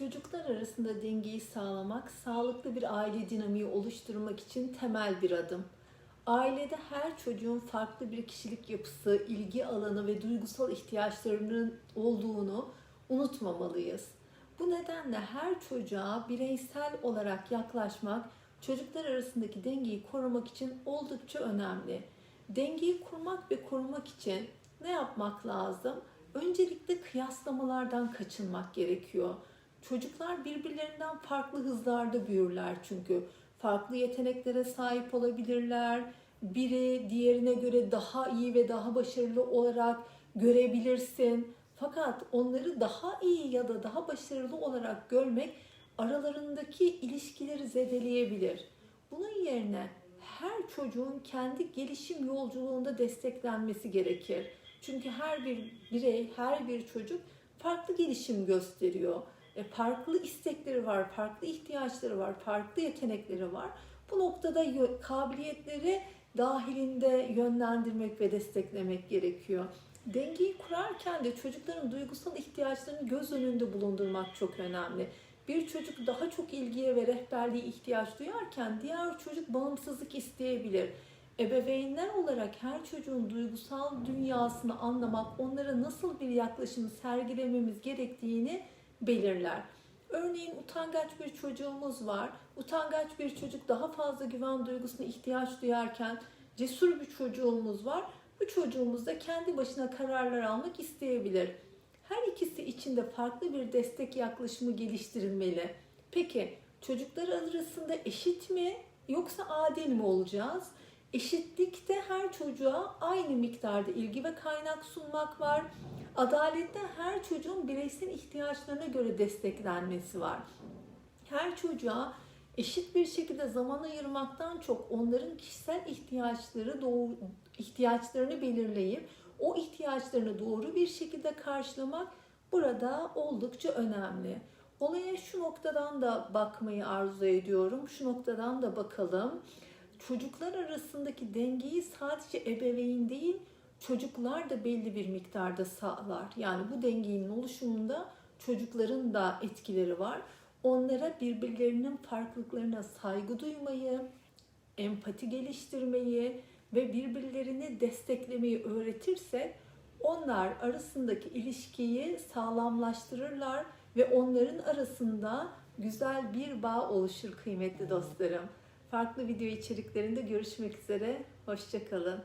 Çocuklar arasında dengeyi sağlamak, sağlıklı bir aile dinamiği oluşturmak için temel bir adım. Ailede her çocuğun farklı bir kişilik yapısı, ilgi alanı ve duygusal ihtiyaçlarının olduğunu unutmamalıyız. Bu nedenle her çocuğa bireysel olarak yaklaşmak, çocuklar arasındaki dengeyi korumak için oldukça önemli. Dengeyi kurmak ve korumak için ne yapmak lazım? Öncelikle kıyaslamalardan kaçınmak gerekiyor. Çocuklar birbirlerinden farklı hızlarda büyürler çünkü. Farklı yeteneklere sahip olabilirler. Biri diğerine göre daha iyi ve daha başarılı olarak görebilirsin. Fakat onları daha iyi ya da daha başarılı olarak görmek aralarındaki ilişkileri zedeleyebilir. Bunun yerine her çocuğun kendi gelişim yolculuğunda desteklenmesi gerekir. Çünkü her bir birey, her bir çocuk farklı gelişim gösteriyor. E, farklı istekleri var, farklı ihtiyaçları var, farklı yetenekleri var. Bu noktada kabiliyetleri dahilinde yönlendirmek ve desteklemek gerekiyor. Dengeyi kurarken de çocukların duygusal ihtiyaçlarını göz önünde bulundurmak çok önemli. Bir çocuk daha çok ilgiye ve rehberliğe ihtiyaç duyarken diğer çocuk bağımsızlık isteyebilir. Ebeveynler olarak her çocuğun duygusal dünyasını anlamak, onlara nasıl bir yaklaşım sergilememiz gerektiğini belirler. Örneğin utangaç bir çocuğumuz var. Utangaç bir çocuk daha fazla güven duygusuna ihtiyaç duyarken cesur bir çocuğumuz var. Bu çocuğumuz da kendi başına kararlar almak isteyebilir. Her ikisi için de farklı bir destek yaklaşımı geliştirilmeli. Peki çocuklar arasında eşit mi yoksa adil mi olacağız? Eşitlikte her çocuğa aynı miktarda ilgi ve kaynak sunmak var. Adalette her çocuğun bireysel ihtiyaçlarına göre desteklenmesi var. Her çocuğa eşit bir şekilde zaman ayırmaktan çok onların kişisel ihtiyaçları doğru, ihtiyaçlarını belirleyip o ihtiyaçlarını doğru bir şekilde karşılamak burada oldukça önemli. Olaya şu noktadan da bakmayı arzu ediyorum. Şu noktadan da bakalım. Çocuklar arasındaki dengeyi sadece ebeveyn değil, çocuklar da belli bir miktarda sağlar. Yani bu dengenin oluşumunda çocukların da etkileri var. Onlara birbirlerinin farklılıklarına saygı duymayı, empati geliştirmeyi ve birbirlerini desteklemeyi öğretirsek onlar arasındaki ilişkiyi sağlamlaştırırlar ve onların arasında güzel bir bağ oluşur kıymetli dostlarım. Farklı video içeriklerinde görüşmek üzere. Hoşçakalın.